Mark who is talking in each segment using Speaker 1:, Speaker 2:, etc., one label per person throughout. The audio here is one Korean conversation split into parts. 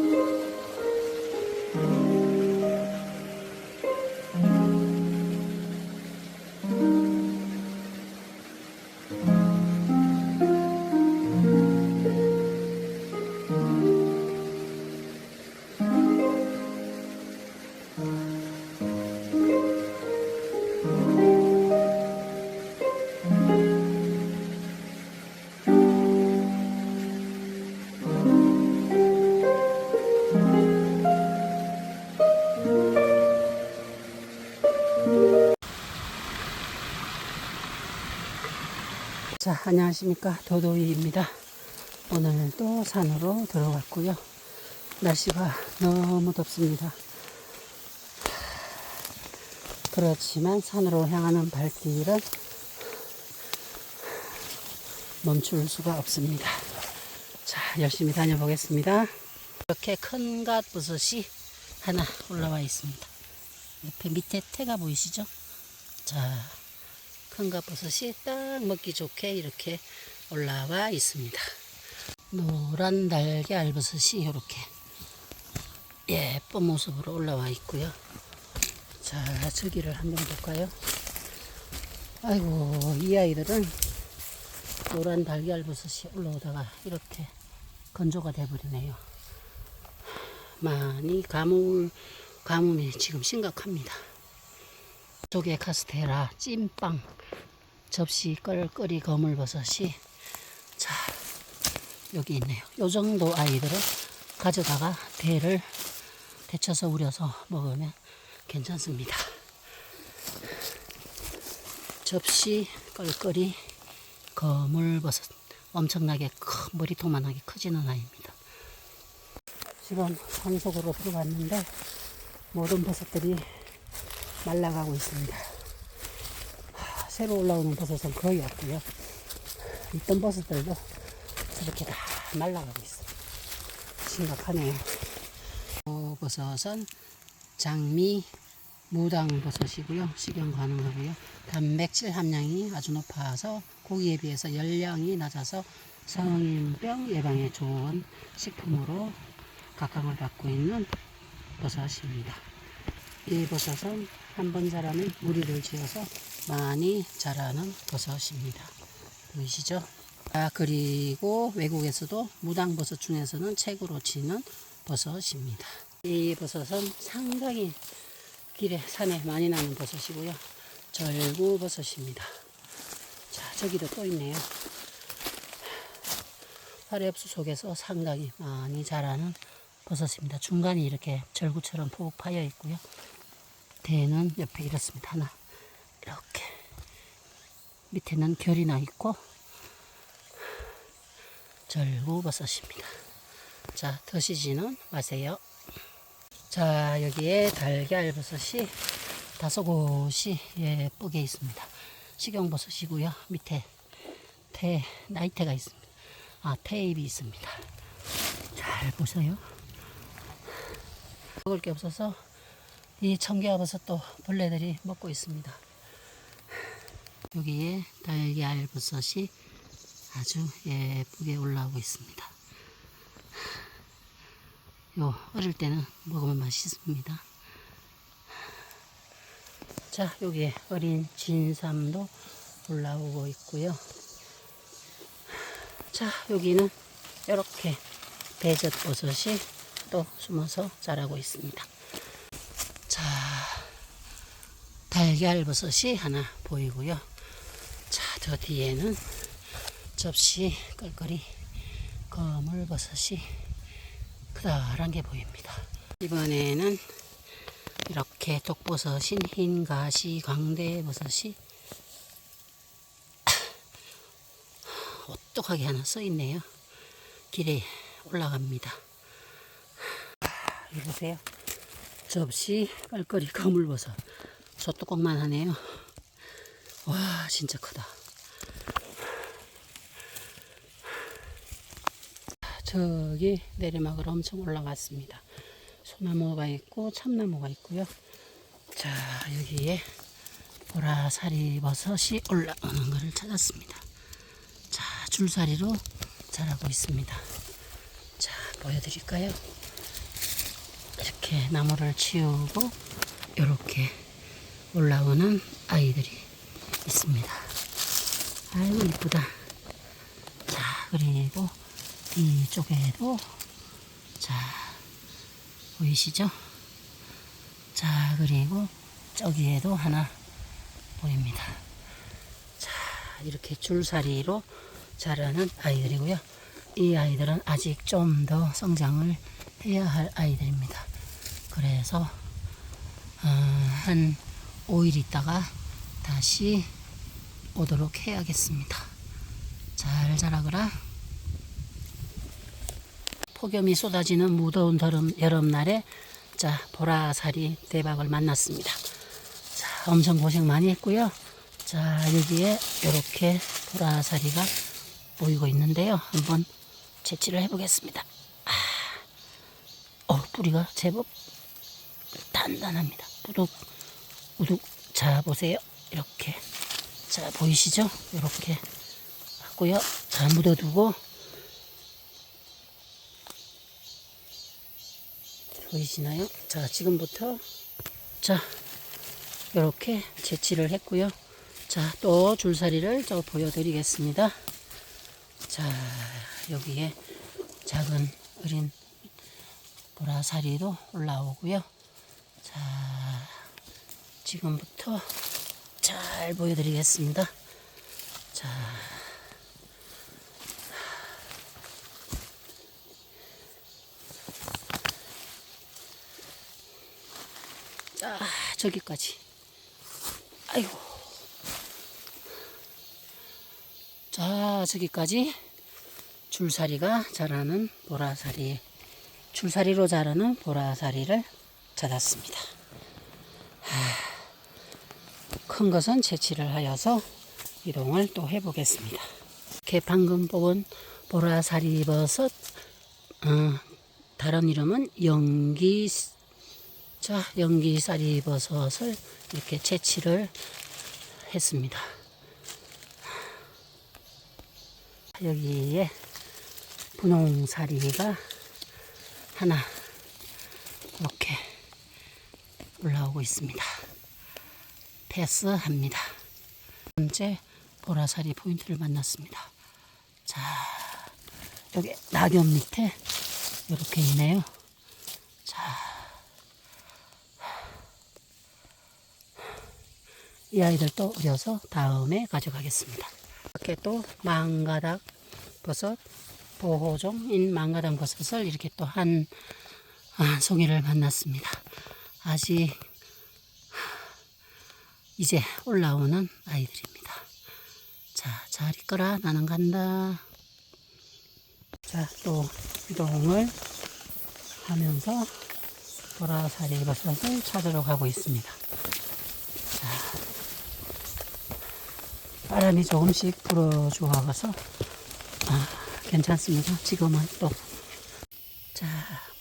Speaker 1: 자, 안녕하십니까. 도도이입니다. 오늘 또 산으로 들어갔고요. 날씨가 너무 덥습니다. 그렇지만 산으로 향하는 발길은 멈출 수가 없습니다. 자, 열심히 다녀보겠습니다. 이렇게 큰 갓버섯이 하나 올라와 있습니다. 옆에 밑에 태가 보이시죠? 자, 큰가버섯이 딱 먹기 좋게 이렇게 올라와 있습니다. 노란 달걀 알버섯이 이렇게 예쁜 모습으로 올라와 있고요. 자, 저기를 한번 볼까요? 아이고, 이 아이들은 노란 달걀 버섯이 올라오다가 이렇게 건조가 돼버리네요. 많이 가뭄, 가뭄이 지금 심각합니다. 쪽에 카스테라, 찐빵, 접시 껄끄리 거물버섯이 자 여기 있네요. 요 정도 아이들은 가져다가 대를 데쳐서 우려서 먹으면 괜찮습니다. 접시 껄끄리 거물버섯 엄청나게 큰 머리통만하게 커지는 아이입니다. 지금 산속으로 들어갔는데 모든 버섯들이 말라가고 있습니다. 하, 새로 올라오는 버섯은 거의 없고요. 있던 버섯들도 저렇게 다 말라가고 있어요. 심각하네요. 어, 버섯은 장미 무당 버섯이고요. 식용 가능하고요. 단백질 함량이 아주 높아서 고기에 비해서 열량이 낮아서 성인병 예방에 좋은 식품으로 각광을 받고 있는 버섯입니다. 이 버섯은 한 번 자라면 무리를 지어서 많이 자라는 버섯입니다. 보이시죠? 아, 그리고 외국에서도 무당버섯 중에서는 최고로 치는 버섯입니다. 이 버섯은 상당히 길에 산에 많이 나는 버섯이고요. 절구 버섯입니다. 자, 저기도 또 있네요. 화렵수 속에서 상당히 많이 자라는 버섯입니다. 중간이 이렇게 절구처럼 푹 파여 있고요. 대는 옆에 이렇습니다. 하나 이렇게 밑에는 결이 나 있고 절구 버섯입니다. 자 드시지는 마세요. 자 여기에 달걀 버섯이 다섯 곳이 예쁘게 있습니다. 식용버섯이고요. 밑에 태 나이테가 있습니다. 아 테잎이 있습니다. 잘 보세요. 먹을 게 없어서 이 청개버섯도 벌레들이 먹고 있습니다. 여기에 달걀 버섯이 아주 예쁘게 올라오고 있습니다. 요 어릴 때는 먹으면 맛있습니다. 자, 여기에 어린 진삼도 올라오고 있고요. 자, 여기는 이렇게 배젓 버섯이 또 숨어서 자라고 있습니다. 자, 달걀 버섯이 하나 보이고요. 자, 저 뒤에는 접시 끌거리 거물 버섯이 크다란 게 보입니다. 이번에는 이렇게 독버섯인 흰 가시 광대 버섯이 오똑하게 하나 써 있네요. 길에 올라갑니다. 이거 보세요. 접시 깔거리 거물버섯. 소뚜껑만 하네요. 와, 진짜 크다. 저기 내리막으로 엄청 올라갔습니다. 소나무가 있고 참나무가 있고요. 자, 여기에 보라사리 버섯이 올라오는 것을 찾았습니다. 자, 줄사리로 자라고 있습니다. 자, 보여드릴까요? 이렇게 나무를 치우고 이렇게 올라오는 아이들이 있습니다. 아이고 이쁘다. 자 그리고 이쪽에도 자 보이시죠? 자 그리고 저기에도 하나 보입니다. 자 이렇게 줄사리로 자라는 아이들이고요. 이 아이들은 아직 좀 더 성장을 해야 할 아이들입니다. 그래서 어, 한 5일 있다가 다시 오도록 해야겠습니다. 잘 자라거라. 폭염이 쏟아지는 무더운 여름, 여름날에 자 보라살이 대박을 만났습니다. 자 엄청 고생 많이 했고요. 자 여기에 이렇게 보라살이가 보이고 있는데요. 한번 채취를 해보겠습니다. 아, 어 뿌리가 제법 단단합니다. 우둑 우둑 자 보세요. 이렇게 자 보이시죠? 이렇게 하고요. 자 묻어두고 보이시나요? 자 지금부터 자 이렇게 채취를 했고요. 자 또 줄사리를 또 보여드리겠습니다. 자 여기에 작은 어린 보라사리도 올라오고요. 자 지금부터 잘 보여드리겠습니다. 자 자, 저기까지. 아이고. 자, 저기까지 줄사리가 자라는 보라사리, 줄사리로 자라는 보라사리를 찾았습니다. 하, 큰 것은 채취를 하여서 이동을 또 해보겠습니다. 이렇게 방금 뽑은 보라사리 버섯, 어, 다른 이름은 연기 자, 연기쌀이 버섯을 이렇게 채취를 했습니다. 여기에 분홍사리가 하나 이렇게 올라오고 있습니다. 패스합니다. 번째 보라사리 포인트를 만났습니다. 자, 여기 낙엽 밑에 이렇게 있네요. 자, 이 아이들도 우려서 다음에 가져가겠습니다. 이렇게 또 망가닥 버섯 보호종인 망가닥 버섯을 이렇게 또한한 송이를 만났습니다. 아직 이제 올라오는 아이들입니다. 자, 잘 있거라. 나는 간다. 자, 또 이동을 하면서 보라사리 버섯을 찾으러 가고 있습니다. 바람이 조금씩 불어주어서 아, 괜찮습니다. 지금은 또. 자,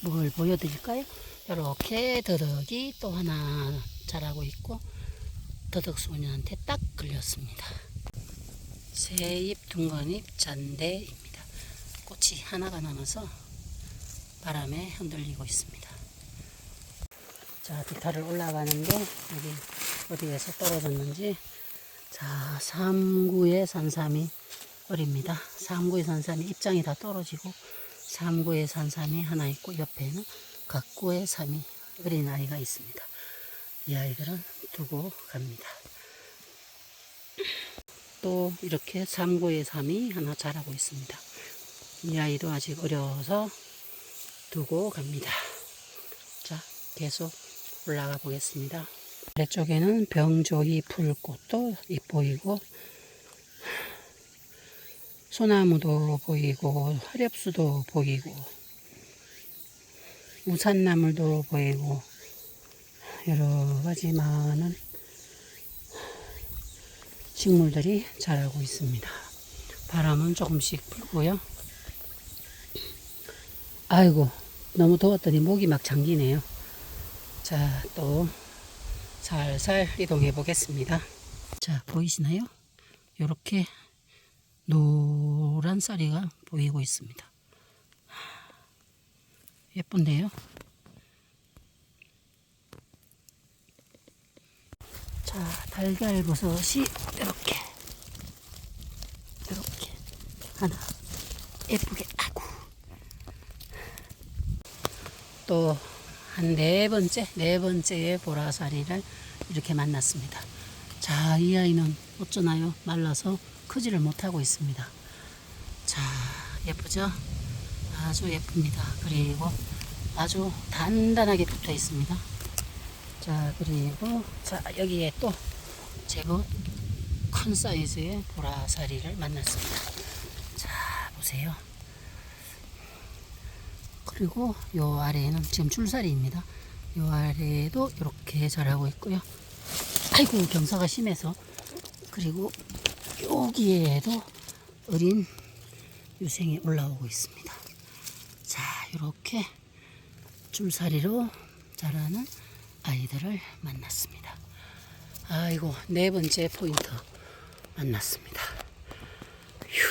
Speaker 1: 뭘 보여드릴까요? 이렇게 더덕이 또 하나 자라고 있고 더덕 소년한테 딱 걸렸습니다. 새잎 둥근잎 잔대입니다. 꽃이 하나가 남아서 바람에 흔들리고 있습니다. 자, 비탈을 올라가는데 여기 어디에서 떨어졌는지 자, 3구의 산삼이 어립니다. 3구의 산삼이 입장이 다 떨어지고 3구의 산삼이 하나 있고 옆에는 각구의 삼이 어린 아이가 있습니다. 이 아이들은 두고 갑니다. 또 이렇게 3구의 삼이 하나 자라고 있습니다. 이 아이도 아직 어려서 두고 갑니다. 자, 계속 올라가 보겠습니다. 아래쪽에는 병조희 풀꽃도 보이고 소나무도 보이고 화렵수도 보이고 우산나물도 보이고 여러 가지 많은 식물들이 자라고 있습니다. 바람은 조금씩 불고요. 아이고 너무 더웠더니 목이 막 잠기네요. 자, 또 살살 이동해 보겠습니다. 자, 보이시나요? 이렇게 노란 쌀이가 보이고 있습니다. 예쁜데요? 자, 달걀 버섯이 이렇게 이렇게 하나 예쁘게 아구 또 한 네 번째 네 번째의 보라사리를 이렇게 만났습니다. 자, 이 아이는 어쩌나요? 말라서 크지를 못하고 있습니다. 자, 예쁘죠? 아주 예쁩니다. 그리고 아주 단단하게 붙어 있습니다. 자, 그리고 자, 여기에 또 제법 큰 사이즈의 보라사리를 만났습니다. 자, 보세요. 그리고 요 아래에는 지금 줄사리입니다. 요 아래에도 이렇게 자라고 있고요. 아이고 경사가 심해서 그리고 여기에도 어린 유생이 올라오고 있습니다. 자, 이렇게 줄사리로 자라는 아이들을 만났습니다. 아이고 네 번째 포인트 만났습니다. 휴.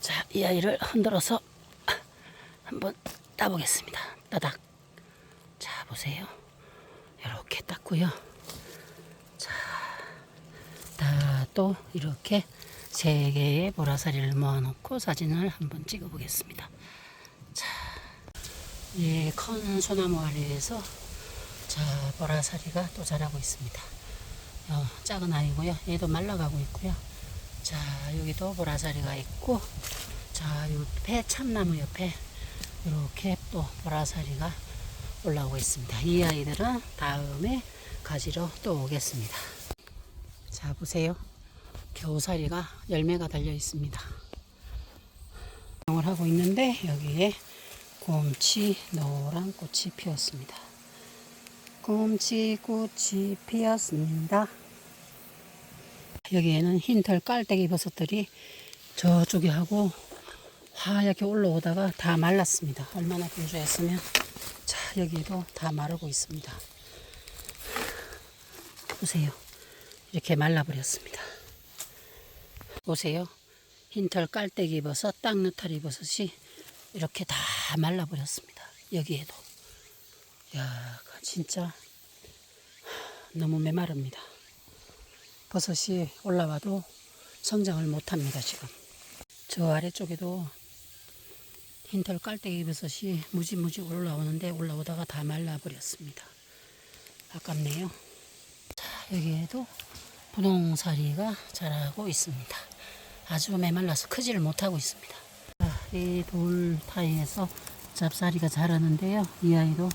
Speaker 1: 자, 이 아이를 흔들어서 한번 따보겠습니다. 따닥. 자, 보세요. 이렇게 땄고요. 자, 다또 이렇게 세 개의 보라사리를 모아놓고 사진을 한번 찍어보겠습니다. 자, 예, 큰 소나무 아래에서 자, 보라사리가 또 자라고 있습니다. 어, 작은 아이고요. 얘도 말라가고 있고요. 자, 여기도 보라사리가 있고, 자, 옆에 참나무 옆에 이렇게 또 보라사리가 올라오고 있습니다. 이 아이들은 다음에 가지러 또 오겠습니다. 자, 보세요. 겨우살이가 열매가 달려 있습니다. 을 하고 있는데 여기에 곰치 노란 꽃이 피었습니다. 곰치 꽃이 피었습니다. 여기에는 흰털 깔때기 버섯들이 저쪽에 하고 하얗게 올라오다가 다 말랐습니다. 얼마나 분주했으면 자 여기도 다 마르고 있습니다. 보세요. 이렇게 말라버렸습니다. 보세요. 흰털 깔때기 버섯, 땅누타리 버섯이 이렇게 다 말라버렸습니다. 여기에도. 야, 진짜 너무 메마릅니다. 버섯이 올라와도 성장을 못합니다, 지금. 저 아래쪽에도 흰털 깔때기 버섯이 무지무지 올라오는데 올라오다가 다 말라버렸습니다. 아깝네요. 자, 여기에도 분홍사리가 자라고 있습니다. 아주 메말라서 크지를 못하고 있습니다. 이돌 타이에서 잡사리가 자라는데요. 이 아이도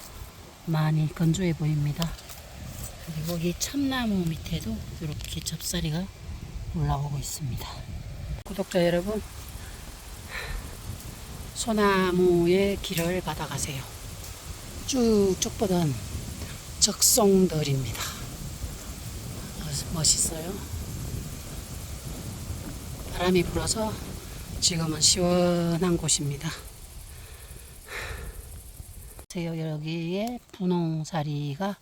Speaker 1: 많이 건조해 보입니다. 그리고 이 참나무 밑에도 이렇게 잡사리가 올라오고 있습니다. 구독자 여러분, 소나무의 길을 받아가세요. 쭉쭉 뻗은 적송들입니다. 멋있어요. 바람이 불어서 지금은 시원한 곳입니다. 여기에 분홍사리가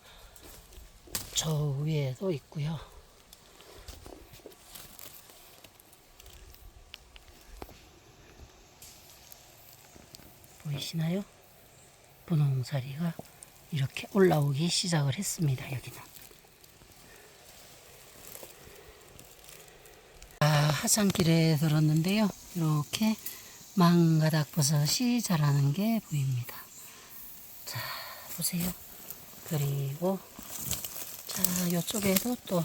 Speaker 1: 저 위에도 있고요. 보이시나요? 분홍사리가 이렇게 올라오기 시작을 했습니다. 여기는. 아, 하산길에 들었는데요. 이렇게 망가닥 버섯이 자라는 게 보입니다. 자, 보세요. 그리고 자, 이쪽에도 또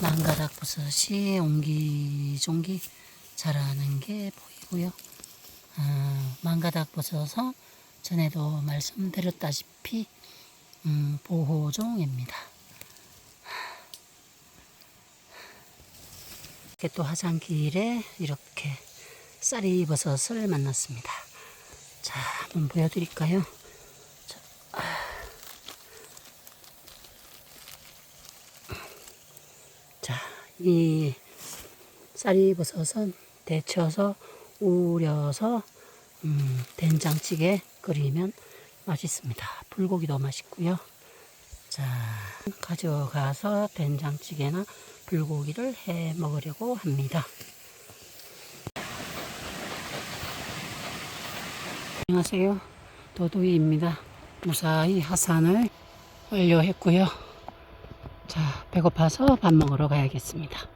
Speaker 1: 망가닥 버섯이 옹기종기 자라는 게 보이고요. 아, 망가닥 버섯은 전에도 말씀드렸다시피 음, 보호종입니다. 이렇게 또 화장길에 이렇게 쌀이 버섯을 만났습니다. 자, 한번 보여드릴까요? 자, 아. 자, 이 쌀이 버섯은 데쳐서 우려서 음, 된장찌개 끓이면 맛있습니다. 불고기도 맛있고요. 자, 가져가서 된장찌개나 불고기를 해 먹으려고 합니다. 안녕하세요. 도도이입니다. 무사히 하산을 완료했고요. 자, 배고파서 밥 먹으러 가야겠습니다.